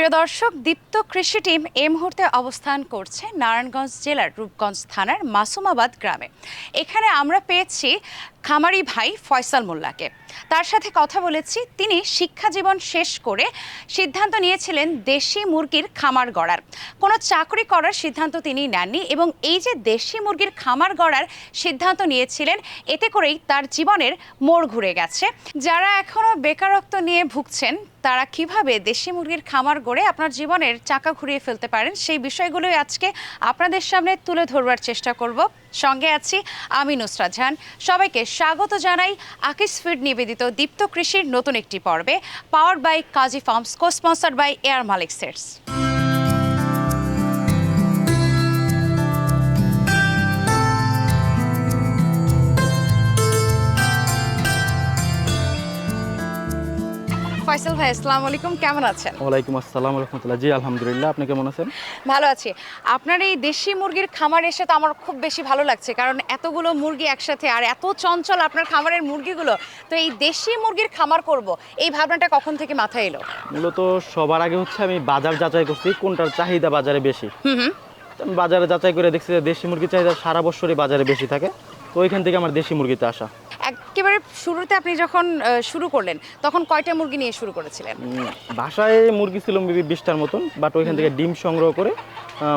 প্রিয় দর্শক, দীপ্ত কৃষি টিম এই মুহূর্তে অবস্থান করছে নারায়ণগঞ্জ জেলার রূপগঞ্জ থানার মাসুমাবাদ গ্রামে। এখানে আমরা পেয়েছি খামারি ভাই ফয়সাল মোল্লাকে। তার সাথে কথা বলেছি, তিনি শিক্ষা জীবন শেষ করে সিদ্ধান্ত নিয়েছিলেন দেশি মুরগির খামার গড়ার। কোনো চাকরি করার সিদ্ধান্ত তিনি নেননি এবং এই যে দেশি মুরগির খামার গড়ার সিদ্ধান্ত নিয়েছিলেন, এতে করেই তার জীবনের মোড় ঘুরে গেছে। যারা এখনও বেকারত্ব নিয়ে ভুগছেন, তারা কীভাবে দেশি মুরগির খামার গড়ে আপনার জীবনের চাকা ঘুরিয়ে ফেলতে পারেন, সেই বিষয়গুলোই আজকে আপনাদের সামনে তুলে ধরবার চেষ্টা করব। সঙ্গে আছি আমি নুসরাত জাহান সবাইকে স্বাগত জানাই আকিস ফিড নিবেদিত দীপ্ত কৃষির নতুন একটি পর্বে power by Kazi farms cosponsor by air Malik sets Faisal ভাই আসসালামু আলাইকুম। কেমন আছেন? ওয়ালাইকুম আসসালাম রহমতুল্লাহ। জি আলহামদুলিল্লাহ। আপনি কেমন আছেন? ভালো আছি। আপনার এই দেশি মুরগির খামার এসে তো আমার খুব বেশি ভালো লাগছে কারণ এতগুলো মুরগি একসাথে আর এত চঞ্চল আপনার খামারের মুরগিগুলো তো এই দেশি মুরগির খামার করব এই ভাবনাটা কখন থেকে মাথায় এলো? মূলত সবার আগে হচ্ছে আমি বাজার যাচাই করছি কোনটার চাহিদা বাজারে বেশি। আমি বাজারে যাচাই করে দেখছি যে দেশি মুরগির চাহিদা সারা বছরই বাজারে বেশি থাকে। তো ওইখান থেকে আমার দেশি মুরগিতে আসা। একেবারে শুরুতে আপনি যখন শুরু করলেন তখন কয়টা মুরগি নিয়ে শুরু করেছিলেন? বাসায় মুরগি ছিল মেবি বিশটার মতন বাট ওইখান থেকে ডিম সংগ্রহ করে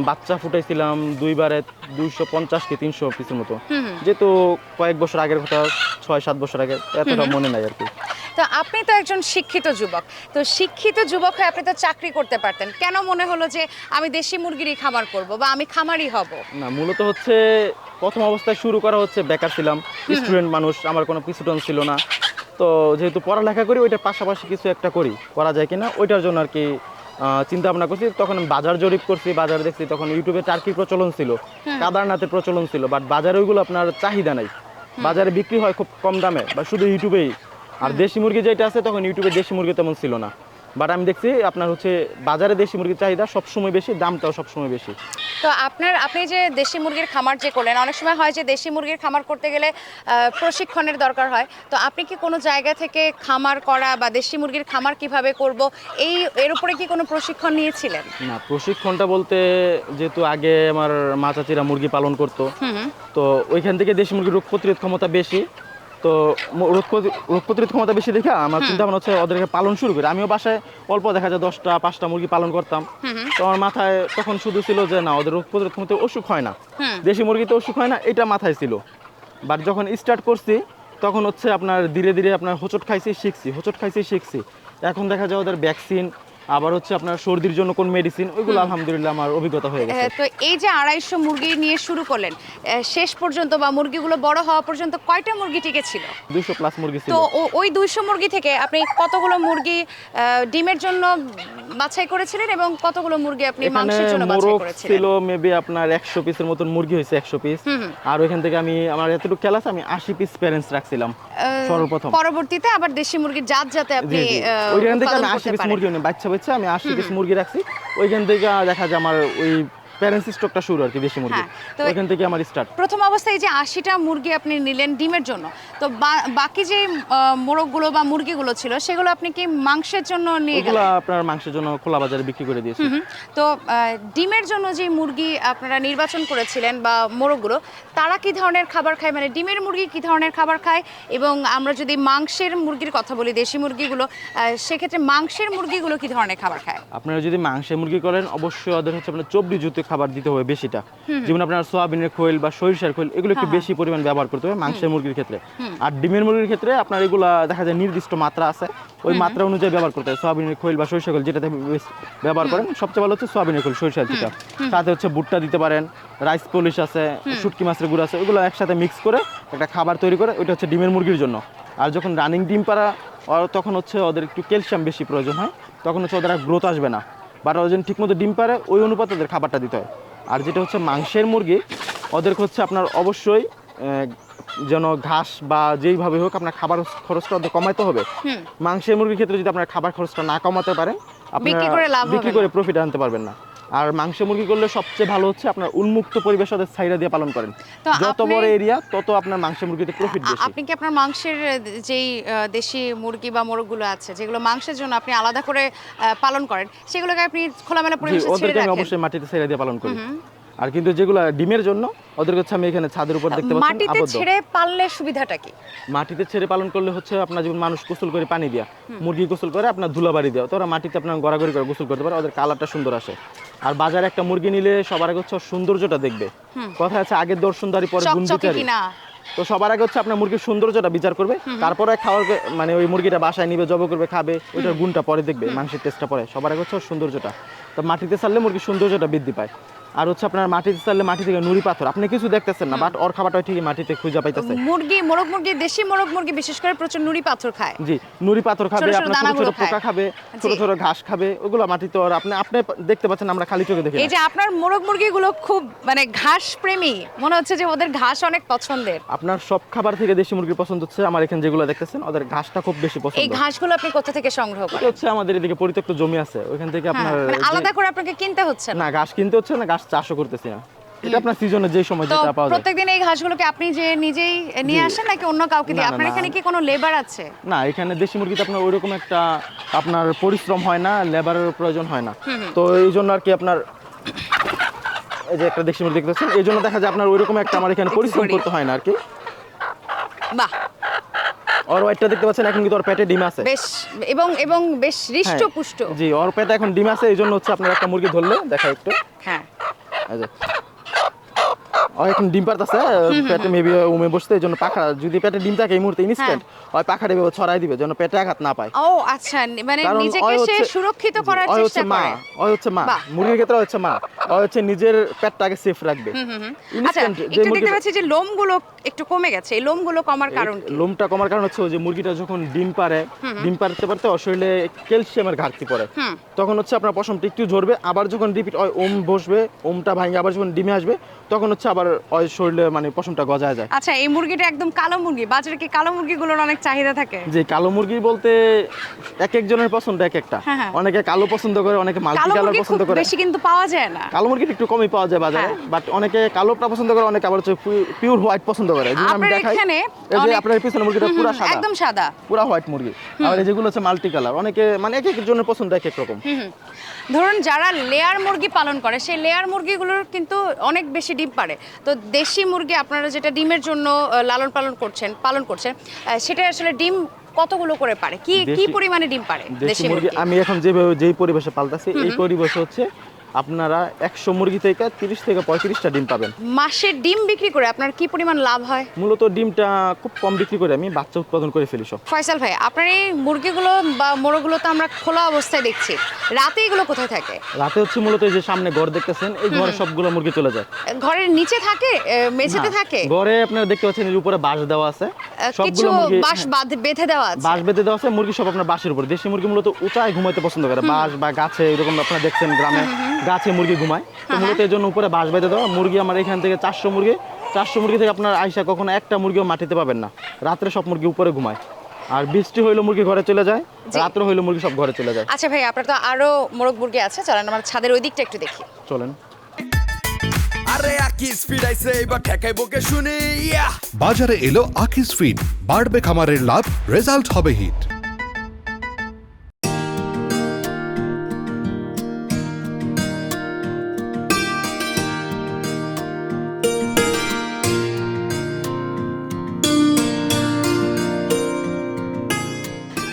বাচ্চা ফুটাইছিলাম দুইবারে দুইশো পঞ্চাশ কি তিনশো পিসের মতো। যেহেতু কয়েক বছর আগের কথা ছয় সাত বছর আগে এতটা মনে নাই আর কি। তো আপনি তো একজন শিক্ষিত যুবক। তো শিক্ষিত যুবক হয়ে আপনি তো চাকরি করতে পারতেন। কেন মনে হলো যে আমি দেশি মুরগিরই খামার করব বা আমি খামারই হব? না মূলত হচ্ছে প্রথম অবস্থায় শুরু করা হচ্ছে বেকার ছিলাম স্টুডেন্ট মানুষ আমার কোনো পিছুটন ছিল না। তো যেহেতু পড়ালেখা করি ওইটার পাশাপাশি কিছু একটা করি। করা যায় কিনা ওইটার জন্য আর কি চিন্তা ভাবনা করছি তখন বাজার জরিপ করছি বাজার দেখছি তখন ইউটিউবে টার্কি প্রচলন ছিল কাদারনাথের প্রচলন ছিল বাট বাজারে ওইগুলো আপনার চাহিদা নাই। বাজারে বিক্রি হয় খুব কম দামে বা শুধু ইউটিউবেই আর দেশি মুরগি যেটা আছে তখন ইউটিউবে দেশি মুরগি তেমন ছিল না। বাট আমি দেখছি আপনার হচ্ছে বাজারে দেশি মুরগির চাহিদা সবসময় বেশি দামটাও সবসময় বেশি। তো আপনার আপনি যে দেশি মুরগির খামার যে করলেন অনেক সময় হয় যে দেশি মুরগির খামার করতে গেলে প্রশিক্ষণের দরকার হয়। তো আপনি কি কোনো জায়গা থেকে খামার করা বা দেশি মুরগির খামার কীভাবে করব এই এর উপরে কি কোনো প্রশিক্ষণ নিয়েছিলেন? না প্রশিক্ষণটা বলতে যেহেতু আগে আমার মা চাচিরা মুরগি পালন করতো তো ওইখান থেকে দেশি মুরগির রোগ প্রতিরোধ ক্ষমতা বেশি। তো রোগ প্রতি- রোগ প্রতিরোধ ক্ষমতা বেশি দেখে আমার চিন্তা ভাবনা হচ্ছে ওদেরকে পালন শুরু করি। আমিও বাসায় অল্প দেখা যায় দশটা পাঁচটা মুরগি পালন করতাম। তো আমার মাথায় তখন শুধু ছিল যে না ওদের রোগ প্রতিরোধ ক্ষমতা অসুখ হয় না। দেশি মুরগিতে অসুখ হয় না এটা মাথায় ছিল। বাট যখন স্টার্ট করছি তখন হচ্ছে আপনার ধীরে ধীরে আপনার হোঁচট খাইছি শিখছি হোঁচট খাইছি শিখছি। এখন দেখা যায় ওদের ভ্যাকসিন আবার হচ্ছে আপনার সর্দির জন্য কোন মেডিসিন ওইগুলো আলহামদুলিল্লাহ আমার অভিজ্ঞতা হয়ে গেছে। তো এই যে আড়াইশো মুরগি নিয়ে শুরু করলেন শেষ পর্যন্ত বা মুরগিগুলো বড় হওয়া পর্যন্ত কয়টা মুরগি টিকে ছিল দুইশো প্লাস মুরগি ছিল। তো ওই দুইশো মুরগি থেকে আপনি কতগুলো মুরগি ডিমের জন্য বাছাই করেছিলেন এবং কতগুলো মুরগি আপনি মাংসের জন্য বাছাই করেছিলেন? ছিল মেবি আপনার একশো পিসের মতন মুরগি হয়েছে একশো পিস হুম হুম। আর ওইখান থেকে আমি আমার এতটুকু খেলা আছে আমি আশি পিস প্যারেন্টস রাখছিলাম সর্বপ্রথম। পরবর্তীতে আবার দেশি মুরগির জাত যাতে আপনি ওইখান থেকে আমি আশি করতে পিস মুরগি বাচ্চা বাচ্চা আমি আশি পিস মুরগি রাখছি। ওইখান থেকে দেখা যায় আমার ওই প্যারেন্টস স্টকটা শুরু আর কি দেশি মুরগি। হ্যাঁ, তো- ওইখান থেকে আমার স্টার্ট প্রথম অবস্থায় যে আশিটা মুরগি আপনি নিলেন ডিমের জন্য তো বাকি যে মোরগগুলো বা মুরগিগুলো ছিল সেগুলো আপনি কি মাংসের জন্য নিয়ে গেলেন? আপনার মাংসের জন্য খোলা বাজারে বিক্রি করে দিয়েছি। তো ডিমের জন্য যে মুরগি আপনারা নির্বাচন করেছিলেন বা মোরগগুলো তারা কি ধরনের খাবার খায়? মানে ডিমের মুরগি কি ধরনের খাবার খায়? এবং আমরা যদি মাংসের মুরগির কথা বলি দেশি মুরগিগুলো সেক্ষেত্রে মাংসের মুরগিগুলো কি ধরনের খাবার খায়? আপনারা যদি মাংসের মুরগি করেন অবশ্যই ওদের হচ্ছে আপনার চব্বিশ জাতীয় খাবার দিতে হবে বেশিটা। যেমন আপনার সোয়াবিনের খোল বা সরিষার খোল এগুলো একটু হ্যাঁ, বেশি পরিমাণ ব্যবহার করতে হবে মাংসের মুরগির ক্ষেত্রে। আর ডিমের মুরগির ক্ষেত্রে আপনার এগুলা দেখা যায় নির্দিষ্ট মাত্রা আছে। ওই মাত্রা অনুযায়ী ব্যবহার করতে হবে সোয়াবিনের খোল বা সরিষা খোল যেটাতে ব্যবহার করেন সবচেয়ে ভালো হচ্ছে সোয়াবিনের খোল সরিষার যেটা সাথে হচ্ছে ভুট্টা দিতে পারেন রাইস পলিশ আছে শুটকি মাছের গুঁড়ো আছে ওগুলো একসাথে মিক্স করে একটা খাবার তৈরি করে ওইটা হচ্ছে ডিমের মুরগির জন্য। আর যখন রানিং ডিম পাড়া তখন হচ্ছে ওদের একটু ক্যালসিয়াম বেশি প্রয়োজন হয় তখন হচ্ছে ওদের গ্রোথ আসবে না। বাট ওরা যেন ঠিকমতো ডিম পারে ওই অনুপাতে ওদের খাবারটা দিতে হয়। আর যেটা হচ্ছে মাংসের মুরগি ওদের হচ্ছে আপনার অবশ্যই যেন ঘাস বা যেইভাবে হোক আপনার খাবার খরচটা ওদের কমাইতে হবে। মাংসের মুরগির ক্ষেত্রে যদি আপনার খাবার খরচটা না কমাতে পারেন লাভ বিক্রি করে প্রফিট আনতে পারবেন না। আর মাংস মুরগি করলে সবচেয়ে ভালো হচ্ছে আপনার উন্মুক্ত পরিবেশ ওদের ছাইরা দিয়ে পালন করেন। যত বড় এরিয়া তত আপনার মাংস মুরগিতে প্রফিট বেশি। আপনি কি আপনার মাংসের যেই দেশি মুরগি বা মোরগগুলো আছে যেগুলো মাংসের জন্য আপনি আলাদা করে আহ, পালন করেন সেগুলোকে আপনি খোলামেলা পরিবেশে ছেড়ে রাখেন? অবশ্যই মাটিতে ছাইরা দিয়ে পালন করি। আর কিন্তু যেগুলো ডিমের জন্য ওদের হচ্ছে আমি এখানে ছাদের উপর দেখতে পাচ্ছি মাটিতে ছেড়ে পাললে সুবিধাটা কি? মাটিতে ছেড়ে পালন করলে হচ্ছে আপনার যেমন মানুষ গোসল করে পানি দেওয়া মুরগি গোসল করে আপনার ধুলাবাড়ি দেওয়া তো ওরা মাটিতে আপনার গড়াগড়ি করে গোসল করতে পারে ওদের কালারটা সুন্দর আসে। আর বাজারে একটা মুরগি নিলে সবার আগে হচ্ছে সৌন্দর্যটা দেখবে। কথা আছে আগের দর্শনদারি পরে গুণ চকচকে বিচারি। কিনা। তো সবার আগে হচ্ছে আপনার মুরগির সৌন্দর্যটা বিচার করবে তারপরে খাওয়ার মানে ওই মুরগিটা বাসায় নিবে জব করবে খাবে ওইটার গুণটা পরে দেখবে মাংসের টেস্টটা পরে। সবার আগে হচ্ছে সৌন্দর্যটা। তো মাটিতে ছাড়লে মুরগির সৌন্দর্যটা বৃদ্ধি পায়। আর হচ্ছে আপনার মাটিতে ছাড়লে মাটি থেকে নুড়ি পাথর। আপনি কিছু দেখতেছেন না বাট ওর খাবারটা ঠিকই মাটিতে খুঁজে পাইতেছে। মুরগি মোরগ মুরগি দেশি মোরগ মুরগি বিশেষ করে প্রচুর নুড়ি পাথর খায়। জি নুড়ি পাথর খাবে আপনার ছোট ছোট পোকা খাবে ছোট ছোট ঘাস খাবে ওগুলো মাটিতে আর আপনি আপনি দেখতে পাচ্ছেন আমরা খালি চোখে দেখি এই যে আপনার মোরগ মুরগিগুলো খুব মানে ঘাস প্রেমী মনে হচ্ছে যে ওদের ঘাস অনেক পছন্দের। আপনার সব খাবার থেকে দেশি মুরগির পছন্দ হচ্ছে আমার এখানে যেগুলো দেখতেছেন ওদের ঘাসটা খুব বেশি পছন্দ। এই ঘাসগুলো আপনি কোথা থেকে সংগ্রহ করেন? হচ্ছে আমাদের এদিকে পরিত্যক্ত জমি আছে ওখান থেকে হ্যাঁ, আপনার মানে আলাদা করে আপনাকে কিনতে হচ্ছে না? না ঘাস কিনতে হচ্ছে না ঘাস চাষও করতেছি না। এটা আপনার সিজনে যে সময় যেটা পাওয়া যায়। প্রত্যেকদিন এই আপনি যে নিজেই নিয়ে আসেন নাকি অন্য কাউকে দিয়ে? আপনার এখানে কি কোনো লেবার আছে? না এখানে দেশি মুরগিতে আপনার ওইরকম একটা আপনার পরিশ্রম হয় না লেবারের প্রয়োজন হয় না। তো এই জন্য আর কি আপনার এই যে একটা দেশি মুরগি দেখতেছেন এই জন্য দেখা যায় আপনার ওইরকম একটা আমার এখানে পরিশ্রম করতে হয় না আর কি। বাহ। ওর হোয়াইটটা দেখতে পাচ্ছেন এখন কিন্তু ওর পেটে ডিম আছে। বেশ এবং এবং বেশ হ্যাঁ। পুষ্ট জি ওর পেটে এখন ডিম আছে এই জন্য হচ্ছে আপনার একটা মুরগি ধরলে দেখা একটু। হ্যাঁ। এই যে ও এখন ডিম পারতেছে পেটে মেবি উমে বসতে এই জন্য পাখা যদি পেটে ডিম থাকে এই মুহূর্তে ইনস্ট্যান্ট ওই পাখাটা এভাবে ছড়াই দিবে যেন পেটে আঘাত না পায়। ও আচ্ছা মানে নিজেকে সে সুরক্ষিত করার চেষ্টা করে। ওই হচ্ছে মা। মুরগির ক্ষেত্রে হচ্ছে মা ওই হচ্ছে নিজের পেটটাকে সেফ রাখবে। আচ্ছা একটু দেখতে পাচ্ছি যে লোমগুলো একটু কমে গেছে এই লোমগুলো কমার কারণ লোমটা কমার কারণ হচ্ছে যে মুরগিটা যখন ডিম পারে ডিম পারতে পারতে ওর শরীরে ক্যালসিয়ামের ঘাটতি পড়ে। তখন হচ্ছে আপনার পশমটা একটু ঝরবে আবার যখন রিপিট ওম বসবে ওমটা ভাঙে আবার যখন ডিমে আসবে তখন হচ্ছে আবার ওই শরীরে মানে পশমটা গজায় যায়। আচ্ছা এই মুরগিটা একদম কালো মুরগি বাজারে কি কালো মুরগিগুলোর অনেক চাহিদা থাকে? যে কালো মুরগি বলতে এক একজনের পছন্দ এক একটা। হ্যাঁ, হ্যাঁ। অনেকে কালো পছন্দ করে অনেকে মাল্টি কালার পছন্দ করে। বেশি কিন্তু পাওয়া যায় না। কালো মুরগি একটু কমই পাওয়া যায় বাজারে হ্যাঁ। বাট অনেকে কালোটা পছন্দ করে অনেকে আবার পিওর হোয়াইট পছন্দ করে। যদি আমি দেখাই এখানে এই যে আপনার পিছনে মুরগিটা পুরো সাদা। একদম সাদা। পুরো হোয়াইট মুরগি। আর এই যেগুলো হচ্ছে মাল্টি কালার অনেকে মানে এক একজনের পছন্দ এক এক রকম। ধরুন যারা লেয়ার মুরগি পালন করে সেই লেয়ার মুরগিগুলোর কিন্তু অনেক বেশি ডিম পারে তো দেশি মুরগি আপনারা যেটা ডিমের জন্য লালন পালন করছেন পালন করছেন সেটা আসলে ডিম কতগুলো করে পারে? কি কি পরিমাণে ডিম পারে দেশি মুরগি? আমি এখন যেভাবে যেই পরিবেশে পালতাছি এই পরিবেশে হচ্ছে আপনারা একশো মুরগি থেকে তিরিশ থেকে পঁয়ত্রিশটা ডিম পাবেন। মাসের ডিম বিক্রি করে আপনার কি পরিমাণ লাভ হয়? মূলত ডিমটা খুব কম বিক্রি করে আমি বাচ্চা উৎপাদন করে ফেলি সব। ফয়সাল ভাই আপনার এই মুরগিগুলো বা মোরগগুলো তো আমরা খোলা অবস্থায় দেখছি। রাতে এগুলো কোথায় থাকে? রাতে হচ্ছে মূলত এই যে সামনে ঘর দেখতেছেন এই ঘরে সবগুলো মুরগি চলে যায়। ঘরের নিচে থাকে মেঝেতে থাকে? ঘরে আপনারা দেখতে পাচ্ছেন এর উপরে বাঁশ দেওয়া আছে। আহ, কিছু সবগুলো মুরগি বাঁশ বাঁধে- বেঁধে দেওয়া আছে? বাঁশ বেঁধে দেওয়া আছে মুরগি সব আপনার বাঁশের উপর। দেশি মুরগি মূলত উঁচায় ঘুমাইতে পছন্দ করে। বাঁশ বা গাছে এরকম আপনারা দেখছেন গ্রামে। গাছে মুরগি ঘুমায়। তো মূলত এই জন্য উপরে বাঁশ বেঁধে দেওয়া। মুরগি আমার এখান থেকে চারশো মুরগি। চারশো মুরগি থেকে আপনার আইসা কখনো একটা মুরগিও মাটিতে পাবেন না। রাত্রে সব মুরগি উপরে ঘুমায়। আর বৃষ্টি হইলে মুরগি ঘরে চলে যায়। রাত্রে হইলে মুরগি সব ঘরে চলে যায়। আচ্ছা ভাই আপনার তো আরও মোরগ মুরগি আছে। চলেন আমার ছাদের ওই দিকটা একটু দেখি। চলেন। আরে আকি স্পিড আইছে এবার ঠেকাই বকে শুনি। ইয়া! বাজারে এলো আকিস ফিড বাড়বে খামারের লাভ রেজাল্ট হবে হিট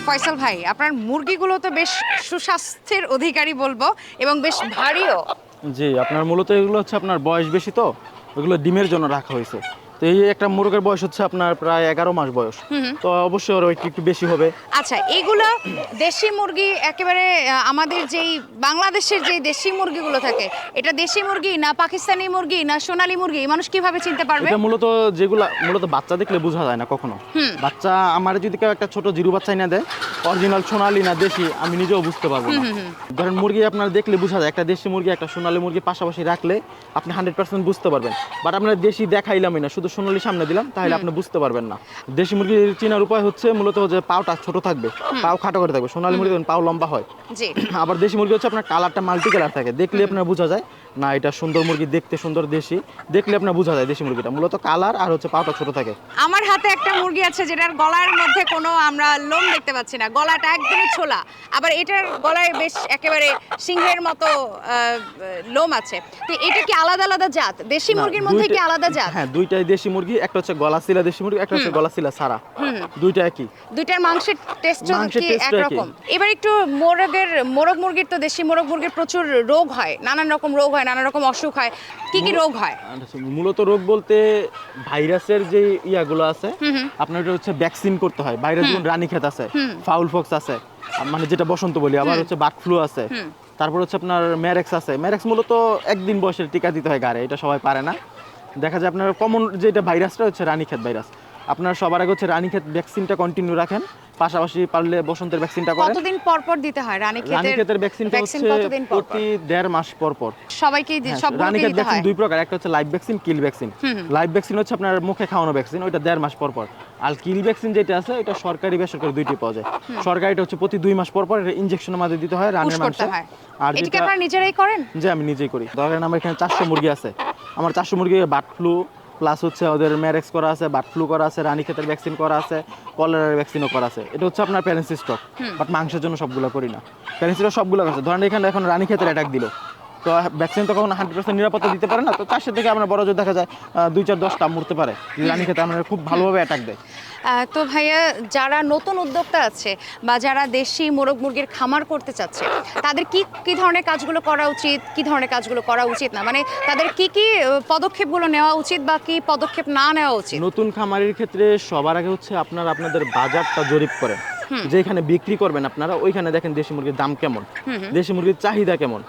ফয়সাল ভাই, আপনার মুরগিগুলো তো বেশ সুস্বাস্থ্যের অধিকারী বলব এবং বেশ ভারীও। জি, আপনার মূলত এগুলো হচ্ছে আপনার বয়স বেশি তো, ওগুলো ডিমের জন্য রাখা হয়েছে। তো এই একটা মুরগের বয়স হচ্ছে আপনার প্রায় এগারো মাস বয়স। তো অবশ্যই ওর ওয়েট একটু বেশি হবে। আচ্ছা এগুলো দেশি মুরগি একেবারে আমাদের যেই বাংলাদেশের যে দেশি মুরগিগুলো থাকে এটা দেশি মুরগি না পাকিস্তানি মুরগি না সোনালী মুরগি মানুষ কীভাবে চিনতে পারবে? এটা মূলত যেগুলা মূলত বাচ্চা দেখলে বোঝা যায় না কখনো। বাচ্চা আমার যদি কেউ একটা ছোট জিরু বাচ্চা না দেয় অরিজিনাল সোনালি না দেশি আমি নিজেও বুঝতে পারব ধরেন মুরগি আপনার দেখলে বোঝা যায় একটা দেশি মুরগি একটা সোনালী মুরগি পাশাপাশি রাখলে আপনি হান্ড্রেড পার্সেন্ট বুঝতে পারবেন। বাট আপনার দেশি দেখাইলামই না শুধু সোনালি সামনে দিলাম তাহলে আপনি বুঝতে পারবেন না। দেশি মুরগির চিনার উপায় হচ্ছে মূলত যে পাওটা ছোট থাকবে পাও খাটো করে থাকবে। সোনালি মুরগি পাও লম্বা হয়। আবার দেশি মুরগি হচ্ছে আপনার কালারটা মাল্টি কালার থাকে। দেখলে আপনার বোঝা যায় না এটা সুন্দর মুরগি দেখতে সুন্দর দেশি। দেখলে আপনার বোঝা যায় দেশি মুরগিটা। মূলত কালার আর হচ্ছে পাওটা ছোট থাকে। আমার হাতে একটা মুরগি আছে যেটার গলার মধ্যে কোনো আমরা লোম দেখতে পাচ্ছি না। গলাটা একদমই ছোলা। আবার এটার গলায় বেশ একেবারে সিংহের মতো লোম আছে। তো এটা কি আলাদা আলাদা জাত? দেশি মুরগির মধ্যে কি আলাদা জাত? হ্যাঁ দুইটাই দেশি মুরগি একটা হচ্ছে গলা সিলা দেশি মুরগি একটা হচ্ছে গলা সিলা সারা। দুইটা একই। দুইটার মাংসের টেস্ট কি। একরকম? এবার একটু মোরগের মোরগ মুরগির তো দেশি মোরগ মুরগির প্রচুর রোগ হয়। নানান রকম রোগ হয়। নানান রকম অসুখ হয়। কি কি রোগ হয়? মূলত রোগ বলতে ভাইরাসের যে ইয়াগুলো আছে আপনার এটা হচ্ছে ভ্যাকসিন করতে হয়। ভাইরাস যেমন রানীক্ষেত আছে ফাউল ফক্স আছে মানে যেটা বসন্ত বলি আবার হচ্ছে বার্ড ফ্লু আছে। তারপর হচ্ছে আপনার ম্যারেক্স আছে। ম্যারেক্স মূলত একদিন বয়সের টিকা দিতে হয় গাড়ে এটা সবাই পারে না। দেখা যায় আপনার কমন যেটা ভাইরাসটা হচ্ছে রানীক্ষেত ভাইরাস। আপনার সবার আগে হচ্ছে রানীক্ষেত ভ্যাকসিনটা কন্টিনিউ রাখেন। পাশাপাশি পারলে বসন্তের ভ্যাকসিনটা করেন। কতদিন পর পর দিতে হয়? রানী রানীক্ষেতের ভ্যাকসিনটা হচ্ছে প্রতি দেড় মাস পর পর। সবাইকেই দি- হ্যাঁ, সবগুলোকে রানীক্ষেত দিতে ভ্যাকসিন হয়? দুই প্রকার। একটা হচ্ছে live vaccine kill vaccine live vaccine হচ্ছে আপনার মুখে খাওয়ানো ভ্যাকসিন ওইটা দেড় মাস পর পর। আর কিল ভ্যাকসিন যেটা আছে এটা সরকারি বেসরকারি দুইটি পাওয়া যায়। সরকারিটা হচ্ছে প্রতি দুই মাস পর পর এটা ইঞ্জেকশনের মাধ্যমে দিতে হয় রানের মাংসে। আর যেটা আপনারা নিজেরাই করেন? যে আমি নিজেই করি। ধরেন আমার এখানে চারশো মুরগি আছে। আমার চারশো মুরগি বার্ড ফ্লু প্লাস হচ্ছে ওদের ম্যারেক্স করা আছে বার্ড ফ্লু করা আছে রানীক্ষেতের ভ্যাকসিন করা আছে কলেরার ভ্যাকসিনও করা আছে। এটা হচ্ছে আপনার প্যারেন্সি স্টক বাট মাংসের জন্য সবগুলো করি না। প্যারেন্সি স্টক সবগুলো আছে ধরেন এখানে এখন রানী রানীক্ষেতের অ্যাটাক দিল। তো ভ্যাকসিন তো কখনো হান্ড্রেড পার্সেন্ট নিরাপত্তা দিতে পারে না তো চারশো থেকে আমরা বড় যদি দেখা যায় দুই চার দশটা মরতে পারে। রানী রানীক্ষেতে আমরা খুব ভালোভাবে অ্যাটাক দেয়। তো ভাইয়া যারা নতুন উদ্যোক্তা আছে বা যারা দেশি মোরগ মুরগির খামার করতে চাচ্ছে তাদের কি কি ধরনের কাজগুলো করা উচিত? কি ধরনের কাজগুলো করা উচিত না? মানে তাদের কি কি পদক্ষেপগুলো নেওয়া উচিত বা কি পদক্ষেপ না নেওয়া উচিত? নতুন খামারের ক্ষেত্রে সবার আগে হচ্ছে আপনার আপনাদের বাজারটা জরিপ করেন। যেখানে বিক্রি করবেন আপনারা ওইখানে দেখেন দেশি মুরগির দাম কেমন দেশি মুরগির চাহিদা কেমন।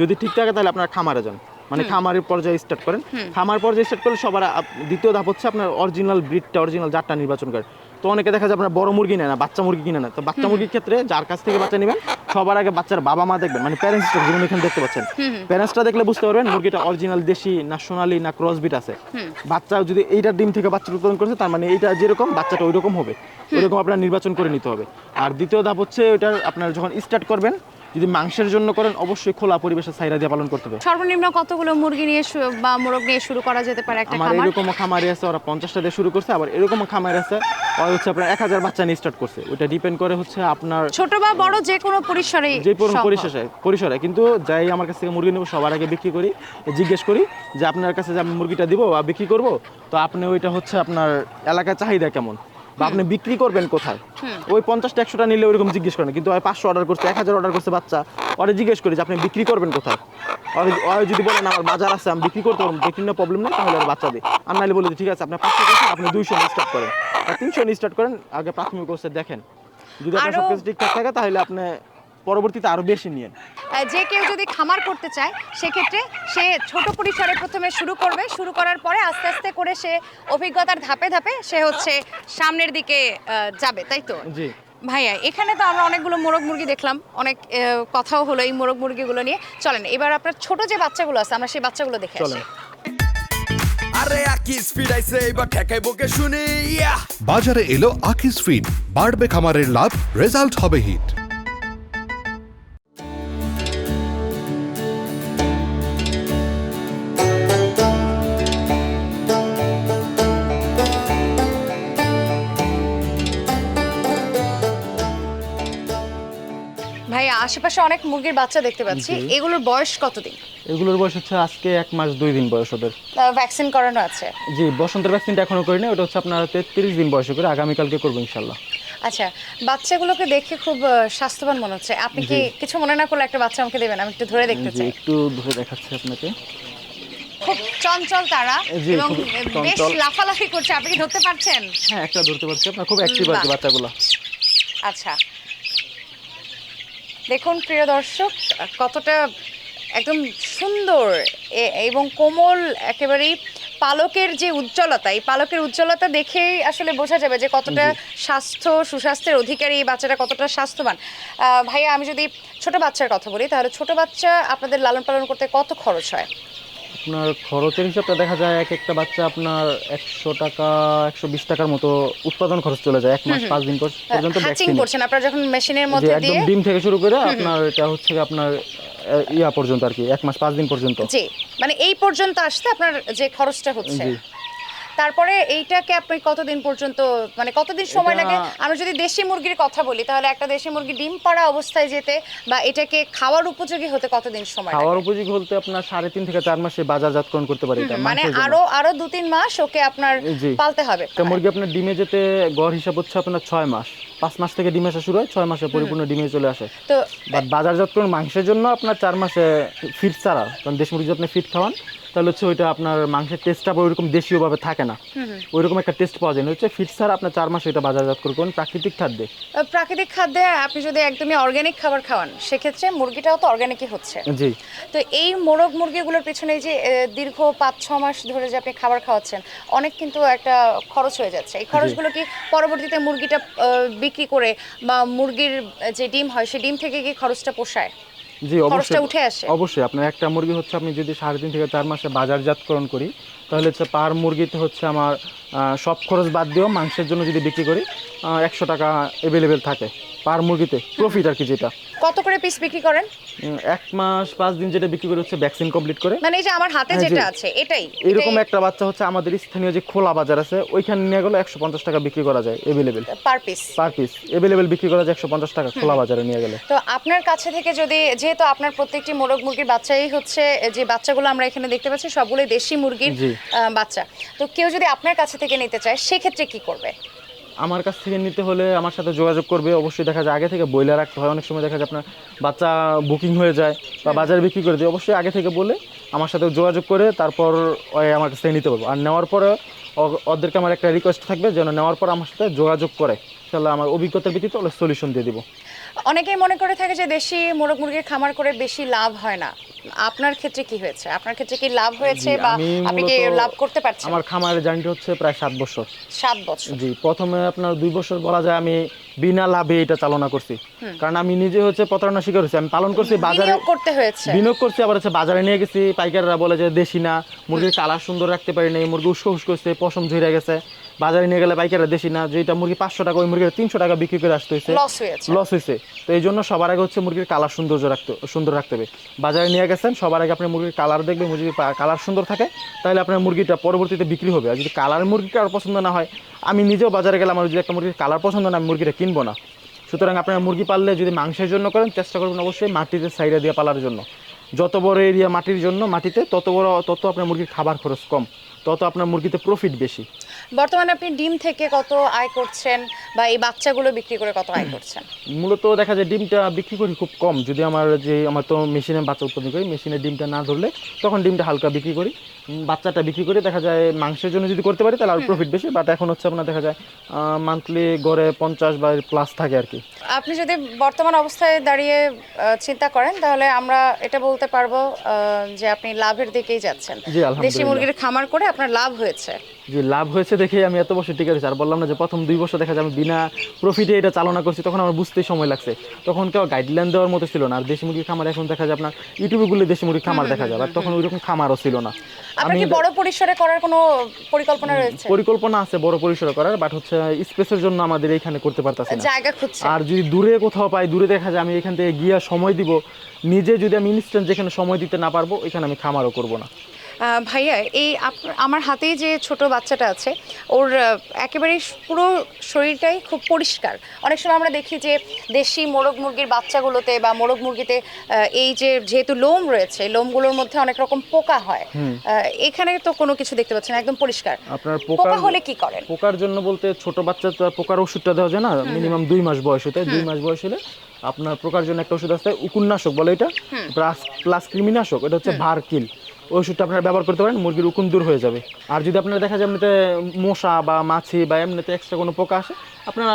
যদি ঠিক থাকে তাহলে আপনারা খামারে যান। মানে খামারের পর্যায়ে স্টার্ট করেন। খামার পর্যায়ে স্টার্ট করলে সবার দ্বিতীয় ধাপ হচ্ছে আপনার অরিজিনাল ব্রিডটা অরিজিনাল জাতটা নির্বাচন করেন। তো অনেকে দেখা যায় আপনার বড় মুরগি নেয় না বাচ্চা মুরগি কিনে না। তো বাচ্চা মুরগির ক্ষেত্রে যার কাছ থেকে বাচ্চা নেবেন সবার আগে বাচ্চার বাবা মা দেখবেন মানে প্যারেন্টস যেমন এখানে দেখতে পাচ্ছেন। প্যারেন্টসটা দেখলে বুঝতে পারবেন মুরগিটা অরিজিনাল দেশি না সোনালি না ক্রস বিট আছে। বাচ্চা যদি এইটার ডিম থেকে বাচ্চা উৎপাদন করছে তার মানে এইটা যেরকম বাচ্চাটা ওইরকম হবে। ওইরকম আপনার নির্বাচন করে নিতে হবে। আর দ্বিতীয় ধাপ হচ্ছে ওইটার আপনার যখন স্টার্ট করবেন যদি মাংসের জন্য করেন অবশ্যই খোলা পরিবেশে সাইরা দিয়ে পালন করতে হবে। সর্বনিম্ন কতগুলো মুরগি নিয়ে বা মোরগ নিয়ে শুরু করা যেতে পারে একটা খামার? এরকম খামারি আছে ওরা পঞ্চাশটা দিয়ে শুরু করছে আবার এরকম খামার আছে ওরা হচ্ছে আপনার এক হাজার বাচ্চা নিয়ে স্টার্ট করছে। ওইটা ডিপেন্ড করে হচ্ছে আপনার ছোট বা বড় যে কোনো পরিসরে যে সম্ভব। পরিসরে পরিসরে। কিন্তু যাই আমার কাছ থেকে মুরগি নেব সবার আগে বিক্রি করি জিজ্ঞেস করি যে আপনার কাছে যে আমি মুরগিটা দিব বা বিক্রি করব তো আপনি ওইটা হচ্ছে আপনার এলাকার চাহিদা কেমন? বা আপনি বিক্রি করবেন কোথায়? ওই পঞ্চাশটা একশোটা নিলে ওইরকম জিজ্ঞেস করেন কিন্তু ওই পাঁচশো অর্ডার করছে এক হাজার অর্ডার করছে বাচ্চা। ওরা জিজ্ঞেস করি যে আপনি বিক্রি করবেন কোথায়? ওরা- যদি বলেন আমার বাজার আছে আমি বিক্রি করতে পারব বিক্রি প্রবলেম নেই তাহলে আর বাচ্চা দিই আর নাহলে বলে ঠিক আছে আপনার পাঁচশো করছেন আপনি দুইশো স্টার্ট করেন। তিনশো স্টার্ট করেন আগে প্রাথমিক অবস্থায় দেখেন। যদি আপনার সবকিছু সব কিছু ঠিকঠাক থাকে তাহলে আপনি পরবর্তীতে আরও বেশি নিয়েন। যে কেউ যদি খামার করতে চায় সেক্ষেত্রে সে ছোট পরিসরে প্রথমে শুরু করবে। শুরু করার পরে আস্তে আস্তে করে সে অভিজ্ঞতার ধাপে ধাপে সে হচ্ছে সামনের দিকে যাবে তাই তো? জি। ভাইয়া এখানে তো আমরা অনেকগুলো মোরগ মুরগি দেখলাম। অনেক কথাও হলো এই মোরগ মুরগিগুলো নিয়ে। চলেন এবার আপনার ছোট যে বাচ্চাগুলো আছে আমরা সেই বাচ্চাগুলো দেখে চলেন। আসি আরে আকি স্পিড আইছে এবার ঠেকাই বকে শুনি ইয়া! বাজারে এলো আকিস ফিড। বাড়বে খামারের লাভ রেজাল্ট হবে হিট। আশেপাশে অনেক মুরগির বাচ্চা দেখতে পাচ্ছি। এগুলোর বয়স কতদিন? এগুলোর বয়স হচ্ছে আজকে এক মাস দুই দিন বয়স ওদের। ভ্যাকসিন করানো আছে? জি বসন্তের ভ্যাকসিনটা এখনও করিনি ওটা হচ্ছে আপনার তেত্রিশ দিন বয়স করে আগামীকালকে করব ইনশাল্লাহ। আচ্ছা বাচ্চাগুলোকে দেখে খুব স্বাস্থ্যবান মনে হচ্ছে। আপনি কি কিছু মনে না করলে একটা বাচ্চা আমাকে দেবেন আমি একটু ধরে দেখতে চাই। একটু ধরে দেখাচ্ছি আপনাকে। খুব চঞ্চল তারা এবং বেশ লাফালাফি করছে আপনি কি ধরতে পারছেন? হ্যাঁ একটা ধরতে পারছি আপনার খুব অ্যাক্টিভ বাহ। বাচ্চাগুলো। আচ্ছা দেখুন প্রিয় দর্শক কতটা একদম সুন্দর এবং কোমল একেবারেই পালকের যে উজ্জ্বলতা এই পালকের উজ্জ্বলতা দেখেই আসলে বোঝা যাবে যে কতটা স্বাস্থ্য সুস্বাস্থ্যের অধিকারী এই বাচ্চাটা কতটা স্বাস্থ্যবান। ভাইয়া আমি যদি ছোট বাচ্চার কথা বলি তাহলে ছোট বাচ্চা আপনাদের লালন পালন করতে কত খরচ হয়? আপনার খরচের হিসাবটা দেখা যায় এক একটা বাচ্চা আপনার একশো টাকা একশো বিশ টাকার মতো উৎপাদন খরচ চলে যায় এক মাস পাঁচ দিন পর্যন্ত আপনার ভ্যাকসিন করছেন আপনারা যখন মেশিনের মধ্যে একদম ডিম থেকে শুরু করে আপনার এটা হচ্ছে আপনার ইয়া পর্যন্ত আর কি এক মাস পাঁচ দিন পর্যন্ত। জি মানে এই পর্যন্ত আসতে আপনার যে খরচটা হচ্ছে। তারপরে এইটাকে আপনি কতদিন পর্যন্ত মানে কতদিন সময় লাগে? আমরা যদি দেশি মুরগির কথা বলি তাহলে একটা দেশি মুরগি ডিম পাড়া অবস্থায় যেতে বা এটাকে খাওয়ার উপযোগী হতে কতদিন সময় লাগে? খাওয়ার উপযোগী হতে আপনার সাড়ে তিন থেকে চার মাসে বাজারজাতকরণ করতে পারে এটা মানে আরও আরও দু তিন মাস ওকে আপনার পালতে হবে। তো মুরগি আপনার ডিমে যেতে গড় হিসাব হচ্ছে আপনার ছয় মাস। পাঁচ মাস থেকে ডিম আসা শুরু হয় ছয় মাসে পরিপূর্ণ ডিমে চলে আসে। তো বাট বাজারজাতকরণ মাংসের জন্য আপনার চার মাসে ফিট ছাড়া কারণ দেশ মুরগি যদি আপনি ফিট খাওয়ান তাহলে হচ্ছে ওইটা আপনার মাংসের টেস্টটা ওইরকম দেশীয়ভাবে থাকে না। ওইরকম একটা টেস্ট পাওয়া যায় না। হচ্ছে ফিট ছাড়া আপনার চার মাসে এটা বাজারজাত করবেন প্রাকৃতিক খাদ্যে। প্রাকৃতিক খাদ্যে আপনি যদি একদমই অর্গানিক খাবার খাওয়ান সেক্ষেত্রে মুরগিটাও তো অর্গানিকই হচ্ছে। জি। তো এই মোরগ মুরগিগুলোর পিছনে যে দীর্ঘ পাঁচ ছ মাস ধরে যে আপনি খাবার খাওয়াচ্ছেন অনেক কিন্তু একটা খরচ হয়ে যাচ্ছে। এই খরচগুলো কি পরবর্তীতে মুরগিটা বিক্রি করে বা মুরগির যে ডিম হয় সেই ডিম থেকে কি খরচটা পোষায়? জি খরচটা অবশ্যই। উঠে আসে। অবশ্যই আপনার একটা মুরগি হচ্ছে আপনি যদি সাড়ে তিন থেকে চার মাসে বাজারজাতকরণ করি তাহলে হচ্ছে পার মুরগিতে হচ্ছে আমার সব খরচ বাদ দিয়েও মাংসের জন্য যদি বিক্রি করি একশো টাকা অ্যাভেলেবেল থাকে পার মুরগিতে প্রফিট আর কি যেটা। কত করে পিস বিক্রি করেন? এক মাস পাঁচ দিন যেটা বিক্রি করে হচ্ছে ভ্যাকসিন কমপ্লিট করে। মানে এই যে আমার হাতে হ্যাঁ, যেটা আছে এটাই এরকম একটা বাচ্চা হচ্ছে আমাদের স্থানীয় যে খোলা বাজার আছে ওইখানে নিয়ে গেলে একশো পঞ্চাশ টাকা বিক্রি করা যায় available per piece per piece available বিক্রি করা যায় একশো পঞ্চাশ টাকা খোলা বাজারে নিয়ে গেলে। তো আপনার কাছে থেকে যদি যেহেতু আপনার প্রত্যেকটি মোরগ মুরগির বাচ্চাই হচ্ছে যে বাচ্চাগুলো আমরা এখানে দেখতে পাচ্ছি সবগুলোই দেশি মুরগির বাচ্চা। তো কেউ যদি আপনার কাছে থেকে নিতে চায় সেক্ষেত্রে কি করবে? আমার কাছ থেকে নিতে হলে আমার সাথে যোগাযোগ করবে। অবশ্যই দেখা যায় আগে থেকে বইলা রাখতে হয়। অনেক সময় দেখা যায় আপনার বাচ্চা বুকিং হয়ে যায় বা বাজারে বিক্রি করে দিয়ে। অবশ্যই আগে থেকে বলে আমার সাথে যোগাযোগ করে তারপর আমার কাছ থেকে নিতে পারব। আর নেওয়ার পরে ওদেরকে আমার একটা রিকোয়েস্ট থাকবে যেন নেওয়ার পর আমার সাথে যোগাযোগ করে। তাহলে আমার অভিজ্ঞতার ভিত্তিতে ওরা সলিউশন দিয়ে দিব। অনেকেই মনে করে থাকে যে দেশি মোরগ মুরগির খামার করে বেশি লাভ হয় না। আপনার ক্ষেত্রে কি হয়েছে? আপনার ক্ষেত্রে কি লাভ হয়েছে বা আপনি কি লাভ করতে পারছেন? আমার খামারের জার্নিটা হচ্ছে প্রায় সাত বছর। সাত বছর। জি প্রথমে আপনার দুই বছর বলা যায় আমি বিনা লাভে এটা চালনা করছি। কারণ আমি নিজে হচ্ছে প্রতারণা শিকার হয়েছি। আমি পালন করছি বাজারে বিনিয়োগ করতে হয়েছে। বিনিয়োগ করছি আবার হচ্ছে বাজারে নিয়ে গেছি। পাইকাররা বলে যে দেশি না মুরগির কালার সুন্দর রাখতে পারি নাই মুরগি উস্কো উস্কো করছে পশম ঝরে গেছে। বাজারে নিয়ে গেলে পাইকাররা দেশি না যেটা মুরগি পাঁচশো টাকা ওই মুরগির তিনশো টাকা বিক্রি করে আসতে হয়েছে। লস হয়েছে। লস হয়েছে। তো এই জন্য সবার আগে হচ্ছে মুরগির কালার সৌন্দর্য রাখতে সুন্দর রাখতে হবে। বাজারে নিয়ে গেছেন সবার আগে আপনি মুরগির কালার দেখবেন মুরগির কালার সুন্দর থাকে তাহলে আপনার মুরগিটা পরবর্তীতে বিক্রি হবে। আর যদি কালার মুরগিটা আর পছন্দ না হয় আমি নিজেও বাজারে গেলে আমার যদি একটা মুরগির কালার পছন্দ না আমি মুরগিটা কিনবো না। সুতরাং আপনার মুরগি পাললে যদি মাংসের জন্য করেন চেষ্টা করবেন অবশ্যই মাটিতে সাইডে দিয়ে পালার জন্য। যত বড় এরিয়া মাটির জন্য মাটিতে তত বড় তত আপনার মুরগির খাবার খরচ কম তত আপনার মুরগিতে প্রফিট বেশি। বর্তমানে আপনি ডিম থেকে কত আয় করছেন বা এই বাচ্চাগুলো বিক্রি করে কত আয় করছেন? মূলত দেখা যায় ডিমটা বিক্রি করি খুব কম। যদি আমার যে আমার তো মেশিনে বাচ্চা উৎপাদন করি মেশিনে ডিমটা না ধরলে তখন ডিমটা হালকা বিক্রি করি। বাচ্চাটা বিক্রি করে দেখা যায় মাংসের জন্য যদি করতে পারি তাহলে আর প্রফিট বেশি বাট এখন হচ্ছে আপনার দেখা যায় মান্থলি গড়ে পঞ্চাশ বা প্লাস থাকে আর কি। আপনি যদি বর্তমান অবস্থায় দাঁড়িয়ে চিন্তা করেন তাহলে আমরা এটা বলতে পারব যে আপনি লাভের দিকেই যাচ্ছেন। দেশি মুরগির খামার করে আপনার লাভ হয়েছে। যে লাভ হয়েছে দেখে আমি এত বছর টিকে রয়েছি। আর বললাম না যে প্রথম দুই বছর দেখা যায় আমি বিনা প্রফিটে এটা চালনা করছি তখন আমার বুঝতেই সময় লাগছে। তখন কেউ গাইডলাইন দেওয়ার মতো ছিল না। আর দেশি মুরগির খামার এখন দেখা যায় আপনার ইউটিউবে গুলো দেশি মুরগির খামার দেখা যায়। আর তখন ওইরকম খামারও ছিল না। কি বড় পরিসরে করার কোনো পরিকল্পনা রয়েছে? পরিকল্পনা আছে বড় পরিসরে করার বাট হচ্ছে স্পেসের জন্য আমাদের এইখানে করতে পারতাছি না। জায়গা খুঁজছে। আর যদি দূরে কোথাও পাই দূরে দেখা যায় আমি এখান থেকে গিয়ে সময় দিব নিজে যদি আমি ইনস্ট্যান্ট যেখানে সময় দিতে না পারব এখানে আমি খামারও করব না। ভাইয়া এই আমার হাতেই যে ছোট বাচ্চাটা আছে ওর আহ, একেবারেই পুরো শরীরটাই খুব পরিষ্কার। অনেক সময় আমরা দেখি যে দেশি মোরগ মুরগির বাচ্চাগুলোতে বা মোরগ মুরগিতে এই যে যেহেতু লোম রয়েছে লোমগুলোর মধ্যে অনেক রকম পোকা হয়। এখানে তো কোনো কিছু দেখতে পাচ্ছি না একদম পরিষ্কার। আপনার পোকা হলে কি করেন? পোকার জন্য বলতে ছোট বাচ্চা তো পোকার ওষুধটা দেওয়া যায় না মিনিমাম দুই মাস বয়স হতে দুই মাস বয়স হলে আপনার পোকার জন্য একটা ওষুধ আছে উকুননাশক বলে এটা। প্লাস প্লাস কৃমিনাশক এটা হচ্ছে ভার কিল ওই ওষুধটা আপনারা ব্যবহার করতে পারেন মুরগির উকুন দূর হয়ে যাবে। আর যদি আপনারা দেখা যায় এমনিতে মশা বা মাছি বা এমনিতে এক্সট্রা কোনো পোকা আসে আপনারা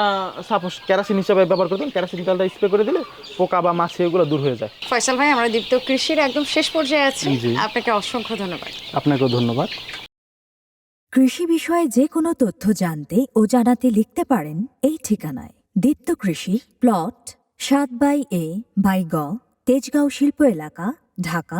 সাপোজ ক্যারাসিন হিসাবে ব্যবহার করবেন ক্যারাসিন তেলটা স্প্রে করে দিলে পোকা বা মাছি এগুলো দূর হয়ে যায়। ফয়সাল ভাই আমরা দীপ্ত কৃষির একদম শেষ পর্যায়ে আছি। আপনাকে অসংখ্য ধন্যবাদ। আপনাকেও ধন্যবাদ। কৃষি বিষয়ে যে কোনো তথ্য জানতে ও জানাতে লিখতে পারেন এই ঠিকানায়। দীপ্ত কৃষি প্লট সাত বাই এ বাই গ তেজগাঁও শিল্প এলাকা ঢাকা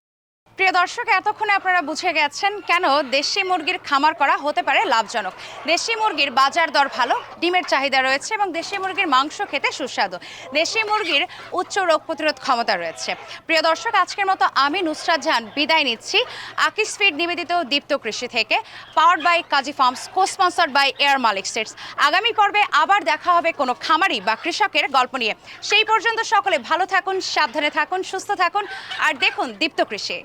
প্রিয় দর্শক, এতক্ষণে আপনারা বুঝে গেছেন কেন দেশি মুরগির খামার করা হতে পারে লাভজনক। দেশি মুরগির বাজার দর ভালো, ডিমের চাহিদা রয়েছে এবং দেশি মুরগির মাংস খেতে সুস্বাদু। দেশি মুরগির উচ্চ রোগ প্রতিরোধ ক্ষমতা রয়েছে। প্রিয় দর্শক, আজকের মতো আমি নুসরাত জাহান বিদায় নিচ্ছি। আকিস ফিড নিবেদিত দীপ্ত কৃষি থেকে powered by Kazi farms cosponsored by air Malik states. আগামী পর্বে আবার দেখা হবে কোনো খামারি বা কৃষকের গল্প নিয়ে। সেই পর্যন্ত সকলে ভালো থাকুন, সাবধানে থাকুন, সুস্থ থাকুন। আর দেখুন দীপ্ত কৃষি।